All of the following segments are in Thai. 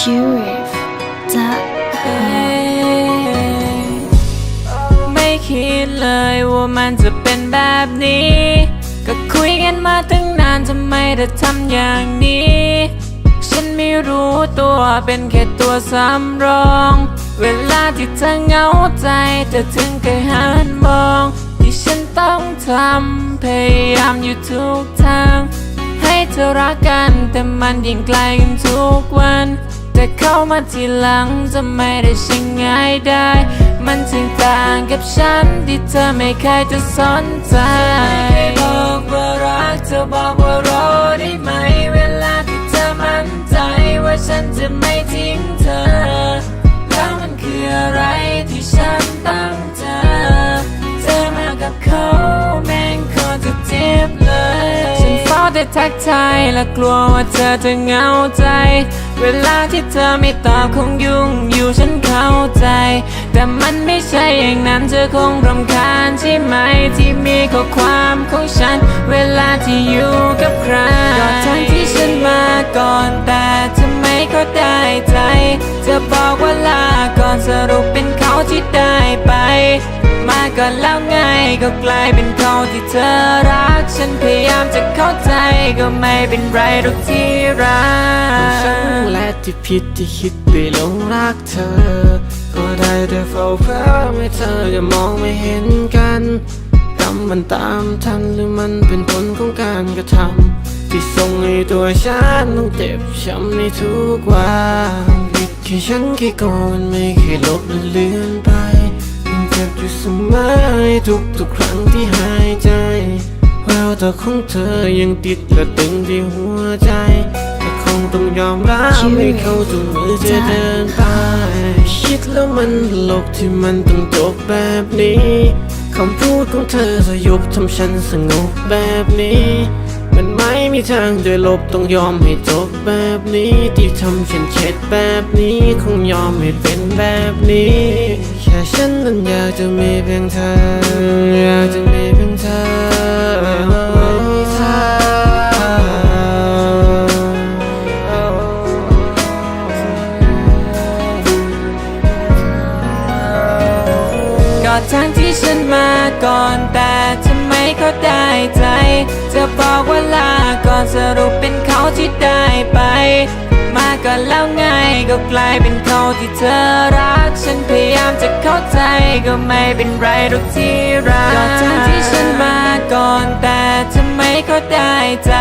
Giraffe ไม่คิดเลยว่ามันจะเป็นแบบนี้ ก็คุยกันมาตั้งนานทำไมได้ทำอย่างนี้ ฉันไม่รู้ตัวเป็นแค่ตัวสำรอง เวลาที่เธอเหงาใจเธอถึงเคยหันมอง ที่ฉันต้องทำพยายามอยู่ทุกทาง ให้เธอรักกันแต่มันยิ่งไกลกันทุกวัน แต่เข้ามาทีหลังจะไม่ได้ใช่ง่ายได้ มันจึงต่างกับฉันที่เธอไม่เคยจะสนใจไม่เคยบอกว่ารักเธอบอกว่ารอได้ไหม เวลาที่เธอมั่นใจว่าฉันจะไม่ทิ้งเธอ แล้วมันคืออะไรที่ฉันต้องเจอเธอมากับเขาแม่งคตรจะเจ็บเลย ฉันเฝ้าแต่ทักทายและกลัวว่าเธอจะเหงาใจ เวลาที่เธอไม่ตอบคงยุ่งอยู่ฉันเข้าใจ แต่มันไม่ใช่อย่างนั้นเธอคงรำคาญใช่ไหมที่มีข้อความของฉัน เวลาที่อยู่กับใครก็ทั้งที่ฉันมาก่อนแต่เธอไมเขาได้ใจจะบอกว่าลาก่อนสรุปเป็นเขาที่ได้ไป มาก่อนแล้วไงก็กลายเป็นเขาที่เธอามจะเข้าใจก็ไม่เป็นไรหรอกที่รักฉันและที่ผิดที่คิดไปหลงรักเธอ ก็ได้แต่เฝ้าเพ้อไม่เธอจะมองไม่เห็นกันกรรมมันตามทันหรือมันเป็นผลของการกระทำที่ส่งให้ตัวฉันต้องเจ็บช้ำในทุกวันผิดแค่ฉันแค่ก่อนไม่เคยลบและเลือนไปยังเจ็บอยู่เสมอทุกทุกๆครั้งที่หายใจ แววตาของเธอยังติดและตึงที่หัวใจแต่คงต้องยอมรับให้เขาจุงมือจะเดินไปคิดแล้วมันตลกที่มันต้องจบแบบนี้คำพูดของเธอสยบทำฉันสงบแบบนี้ มันไม่มีทางจะลบต้องยอมให้จบแบบนี้ ที่ทำฉันเช็ดแบบนี้ คงยอมให้เป็นแบบนี้ แค่ฉันนั้นอยากจะมีเพียงเธอ ก็ทั้งที่ฉันมาก่อนแต่เธอไมเขาได้ใจ จะบอกว่าลาก่อนสรุปเป็นเขาที่ได้ไป มาก่อนแล้วไงก็กลายเป็นเขาที่เธอรัก ฉันพยายามจะเข้าใจก็ไม่เป็นไรหรอกที่รักก็ทั้งที่ฉันมาก่อนแต่เธอไมเขาได้ใจ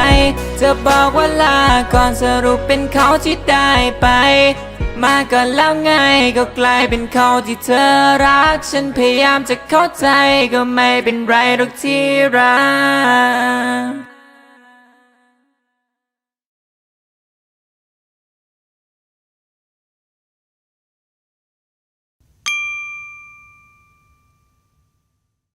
จะบอกว่าลาก่อนสรุปเป็นเขาที่ได้ไป มาก่อนแล้วไง ก็กลายเป็นเขาที่เธอรัก ฉันพยายามจะเข้าใจก็ไม่เป็นไรหรอกที่รัก